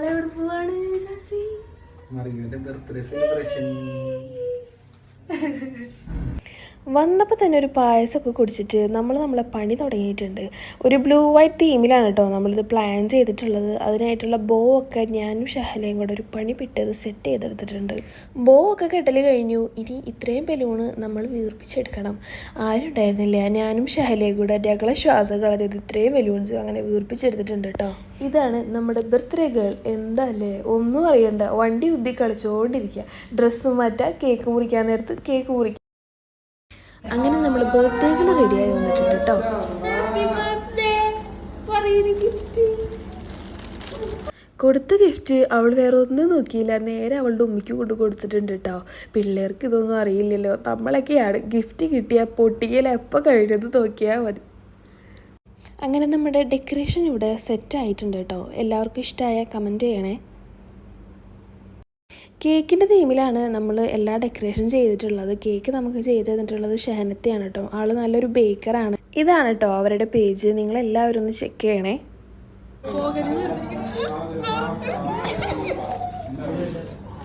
നമ്മളെവിടെ പോവാണ്? Birthday celebration വന്നപ്പോൾ തന്നെ ഒരു പായസമൊക്കെ കുടിച്ചിട്ട് നമ്മൾ നമ്മളെ പണി തുടങ്ങിയിട്ടുണ്ട്. ഒരു ബ്ലൂ വൈറ്റ് തീമിലാണ് കേട്ടോ നമ്മളിത് പ്ലാൻ ചെയ്തിട്ടുള്ളത്. അതിനായിട്ടുള്ള ബോ ഒക്കെ ഞാനും ഷഹലയും കൂടെ ഒരു പണി പിട്ടത് സെറ്റ് ചെയ്തെടുത്തിട്ടുണ്ട്. ബോ ഒക്കെ കെട്ടൽ കഴിഞ്ഞു. ഇനി ഇത്രയും ബലൂണ് നമ്മൾ വീർപ്പിച്ചെടുക്കണം. ആരും ഉണ്ടായിരുന്നില്ല. ഞാനും ഷഹലയും കൂടെ രകള ശ്വാസം കളഞ്ഞത് ഇത്രയും ബലൂൺസ് അങ്ങനെ വീർപ്പിച്ചെടുത്തിട്ടുണ്ട് കേട്ടോ ഇതാണ് നമ്മുടെ ബർത്ത്ഡേ ഗേൾ എന്താ അല്ലേ ഒന്നും അറിയണ്ട. വണ്ടി ഉദ്ധി കളിച്ചുകൊണ്ടിരിക്കുക ഡ്രസ്സ് മാറ്റുക കേക്ക് മുറിക്കാൻ നേരത്ത് കേക്ക് മുറിക്കുക അങ്ങനെ നമ്മൾ ബർത്ത്ഡേകൾ റെഡിയായി വന്നിട്ടുണ്ട് കേട്ടോ. കൊടുത്ത ഗിഫ്റ്റ് അവൾ വേറെ ഒന്നും നോക്കിയില്ല. നേരെ അവളുടെ ഉമ്മിക്ക് കൊണ്ട് കൊടുത്തിട്ടുണ്ട് കേട്ടോ പിള്ളേർക്ക് ഇതൊന്നും അറിയില്ലല്ലോ. നമ്മളൊക്കെയാണ് ഗിഫ്റ്റ് കിട്ടിയ പൊട്ടിയാൽ എപ്പോൾ കഴിഞ്ഞത് നോക്കിയാൽ മതി. അങ്ങനെ നമ്മുടെ ഡെക്കറേഷൻ ഇവിടെ സെറ്റ് ആയിട്ടുണ്ട് കേട്ടോ എല്ലാവർക്കും ഇഷ്ടമായ കമന്റ് ചെയ്യണേ. കേക്കിന്റെ തീമിലാണ് നമ്മൾ എല്ലാ ഡെക്കറേഷൻ ചെയ്തിട്ടുള്ളത്. കേക്ക് നമുക്ക് ചെയ്ത് തന്നിട്ടുള്ളത് ഷഹനത്തെയാണ് കേട്ടോ. ആൾ നല്ലൊരു ബേക്കറാണ് ഇതാണ് കേട്ടോ അവരുടെ പേജ് നിങ്ങൾ എല്ലാവരും ഒന്ന് ചെക്ക് ചെയ്യണേ.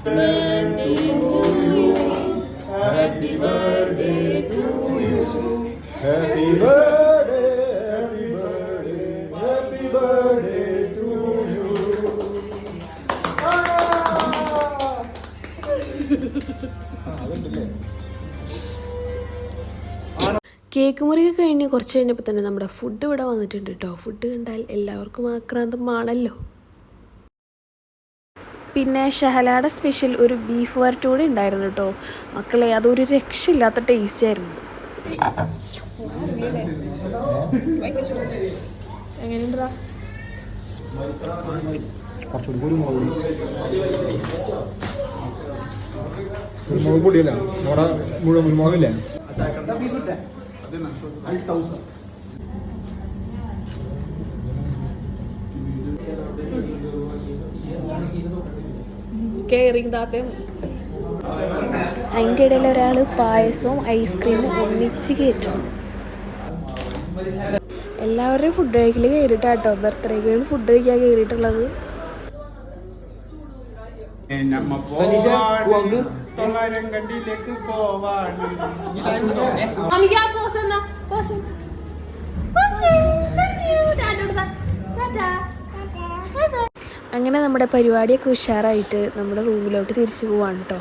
Birthday to you. Happy birthday. Cake മുറിയൊക്കെ കഴിഞ്ഞ് കുറച്ച് കഴിഞ്ഞപ്പോൾ തന്നെ നമ്മുടെ ഫുഡ് ഇവിടെ വന്നിട്ടുണ്ട് കേട്ടോ ഫുഡ് കണ്ടാൽ എല്ലാവർക്കും ആക്രാന്തമാണല്ലോ. പിന്നെ ഷഹലയുടെ സ്പെഷ്യൽ ഒരു ബീഫ് വരട്ട് കൂടി ഉണ്ടായിരുന്നു കേട്ടോ മക്കളെ അതൊരു രക്ഷയില്ലാത്ത ടേസ്റ്റ് ആയിരുന്നു. എങ്ങനെയുണ്ടാ? മുളക് പൊടിയല്ല നമ്മുടെ മുഴുവൻ കുരുമുളകില്ലേ കെയറിങ് താത്തയും അതിന്റെ ഇടയിൽ ഒരാൾ പായസവും ഐസ്ക്രീമും ഒന്നിച്ച് കയറ്റണം എല്ലാവരുടെയും ഫുഡ് കഴിക്കൽ കയറിയിട്ടാട്ടോ ബർത്ത്ഡേക്ക് ഫുഡ് കഴിക്കാൻ കയറിയിട്ടുള്ളത് നമ്മ പോവാണ്. തൊള്ളായിരം അങ്ങനെ നമ്മുടെ പരിപാടിയൊക്കെ ഉഷാറായിട്ട് നമ്മുടെ റൂമിലോട്ട് തിരിച്ചു പോവാണ് കേട്ടോ